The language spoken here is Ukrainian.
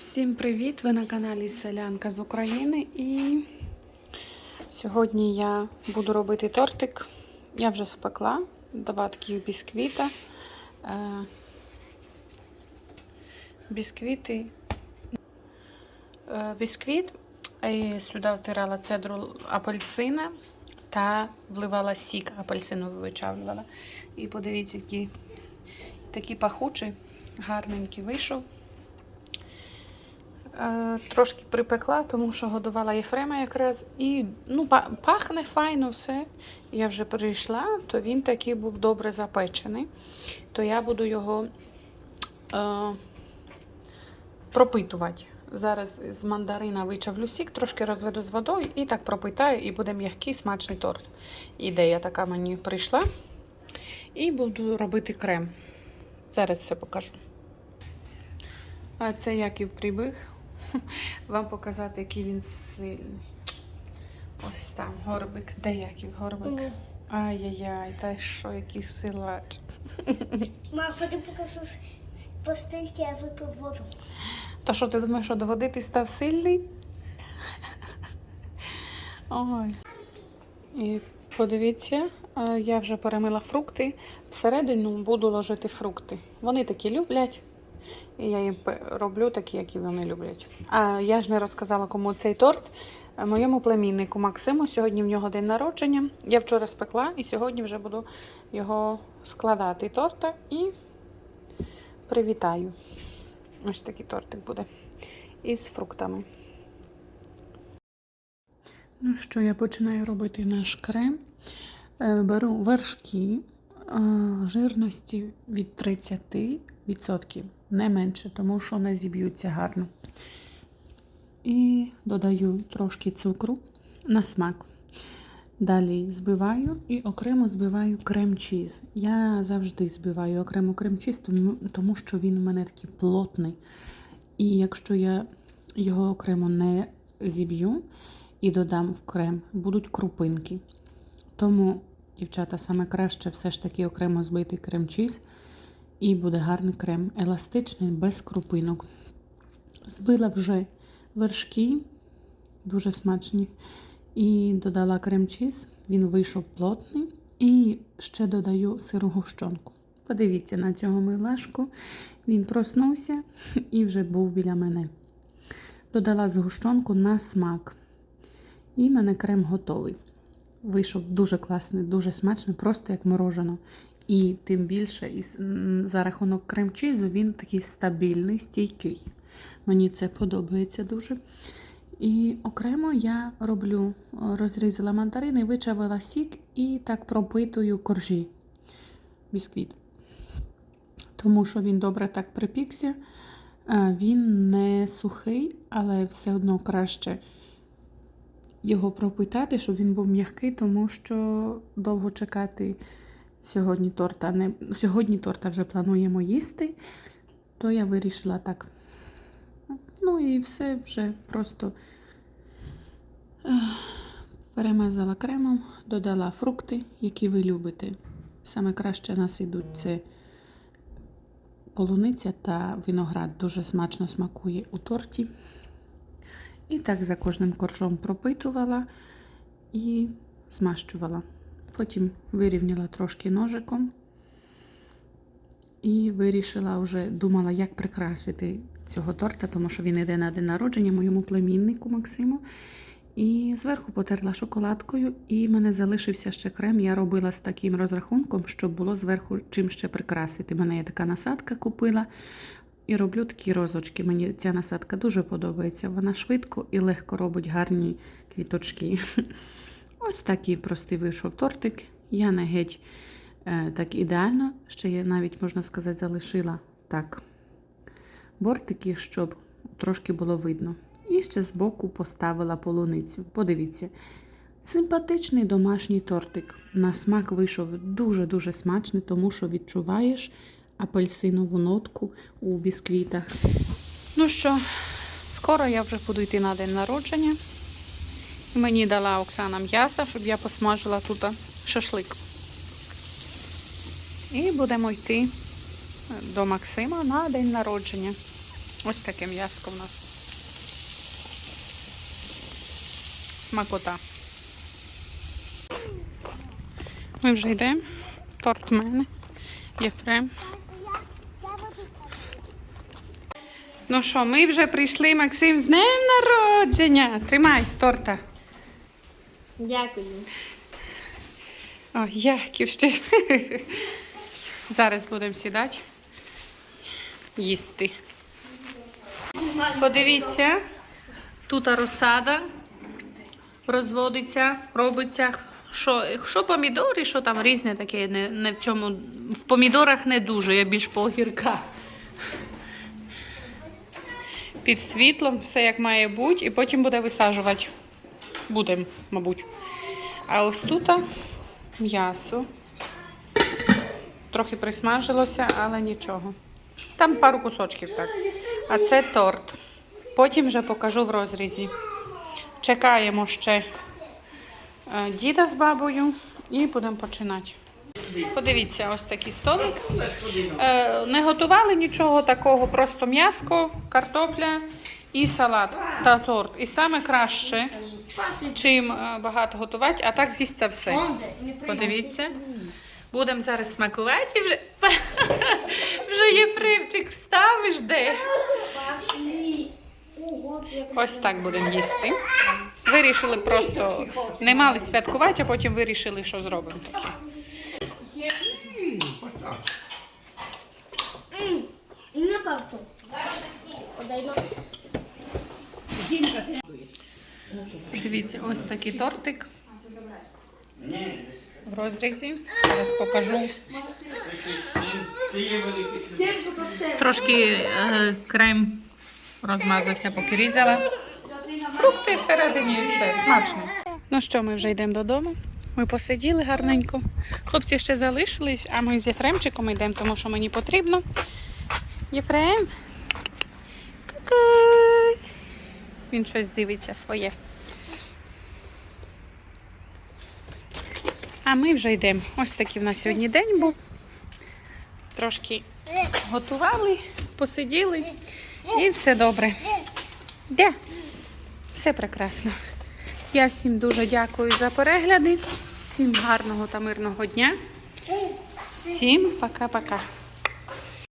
Всім привіт! Ви на каналі Селянка з України і сьогодні я буду робити тортик. Я вже спекла два таких бісквіта. Е, Бісквіти. Е, Бісквіт. І сюди втирала цедру апельсина та вливала сік апельсину вичавлювала. І подивіться, який такий пахучий, гарненький вийшов. Е, Трошки припекла, тому що годувала Єфрема якраз. І ну, пахне файно все. Я вже прийшла, то він такий був добре запечений. То я буду його е, пропитувати. Зараз з мандарина вичавлю сік, трошки розведу з водою і так пропитаю, і буде м'який смачний торт. Ідея така мені прийшла. І буду робити крем. Зараз все покажу. А це Яків прибіг. Вам показати, який він сильний. Ось там горбик. Де Яків горбик? Ай-яй-яй, та що, який силач. Мама, ходи покажу по стільки я випив воду. Та що ти думаєш, що до води ти став сильний? Ой. І подивіться, е, я вже перемила фрукти. Всередину буду ложити фрукти. Вони такі люблять. І я їм роблю такі, які вони люблять. А я ж не розказала, кому цей торт. Е, Моєму племіннику Максиму. Сьогодні в нього день народження. Я вчора спекла і сьогодні вже буду його складати торта і привітаю. Ось такий тортик буде. Із фруктами. Ну що, я починаю робити наш крем. Е, Беру вершки е, жирності від 30%, не менше, тому що не зіб'ються гарно. І додаю трошки цукру на смак. Далі збиваю і окремо збиваю крем-чіз. Я завжди збиваю окремо крем-чіз, тому, що він у мене такий плотний. І якщо я його окремо не зіб'ю і додам в крем, будуть крупинки. Тому, дівчата, саме краще все ж таки окремо збити крем-чіз, і буде гарний крем, еластичний, без крупинок. Збила вже вершки, дуже смачні. І додала крем-чіз, він вийшов плотний. І ще додаю сиру гущонку. Подивіться на цього милашку. Він проснувся і вже був біля мене. Додала згущенку на смак. І в мене крем готовий. Вийшов дуже класний, дуже смачний, просто як морожено. І тим більше, за рахунок крем-чізу, він такий стабільний, стійкий. Мені це подобається дуже. І окремо я роблю, розрізала мандарини, вичавила сік і так пропитую коржі. Бісквіт. Тому що він добре так припікся. Е, Він не сухий, але все одно краще його пропитати, щоб він був м'який, тому що довго чекати сьогодні торта. Не... Сьогодні торта вже плануємо їсти, то я вирішила так. Ну і все вже просто перемазала кремом, додала фрукти, які ви любите. Саме краще нас ідуть це полуниця та виноград. Дуже смачно смакує у торті. І так за кожним коржом пропитувала і змащувала. Потім вирівняла трошки ножиком і вирішила вже думала, як прикрасити цього торта, тому що він йде на день народження моєму племіннику Максиму. І зверху потерла шоколадкою, і в мене залишився ще крем. Я робила з таким розрахунком, щоб було зверху чим ще прикрасити. Мене є така насадка купила. І роблю такі розочки. Мені ця насадка дуже подобається. Вона швидко і легко робить гарні квіточки. Ось такий простий вийшов тортик. Я не геть е, так ідеально. Ще я навіть, можна сказати, залишила так бортики, щоб трошки було видно. І ще збоку поставила полуницю. Подивіться. Симпатичний домашній тортик. На смак вийшов дуже-дуже смачний, тому що відчуваєш апельсинову нотку у бісквітах. Ну що, скоро я вже буду йти на день народження. Мені дала Оксана м'яса, щоб я посмажила тут шашлик. І будемо йти до Максима на день народження. Ось таке м'яско в нас. Смакота. Ми вже йдемо. Торт в мене. Єфрем. Ну що, ми вже прийшли, Максим, з днем народження. Тримай торта. Дякую. О, Яків ще. Зараз будемо сідати. Їсти. Подивіться, тут розсада розводиться, робиться. Що, що помідори, що там різне таке, не, не в цьому. В помідорах не дуже, я більш по огірках. Під світлом, все як має бути, і потім буде висаджувати. Будемо, мабуть. А ось тут м'ясо. Трохи присмажилося, але нічого. Там пару кусочків так. А це торт. Потім вже покажу в розрізі. Чекаємо ще е, діда з бабою і будемо починати. Подивіться, ось такий столик. Е, Не готували нічого такого, просто м'яско, картопля і салат та торт. І саме краще, чим е, багато готувати, а так з'їсться все. Подивіться. Будемо зараз смакувати і вже. Вже Єфремчик встав і жде. Ось так будемо їсти. Вирішили просто не мали святкувати, а потім вирішили, що зробимо таке. На карту. Подаймо. Дивіться, ось такий тортик в розрізі. Зараз покажу. Трошки е, крем розмазався, поки різала. Фрукти всередині і все, смачно. Ну що, ми вже йдемо додому. Ми посиділи гарненько. Хлопці ще залишились, а ми з Єфремчиком йдемо, тому що мені потрібно. Єфрем. Він щось дивиться своє. А ми вже йдемо. Ось такий в нас сьогодні день був. Трошки готували, посиділи і все добре. Де? Все прекрасно. Я всім дуже дякую за перегляди. Всім гарного та мирного дня. Всім пока-пока.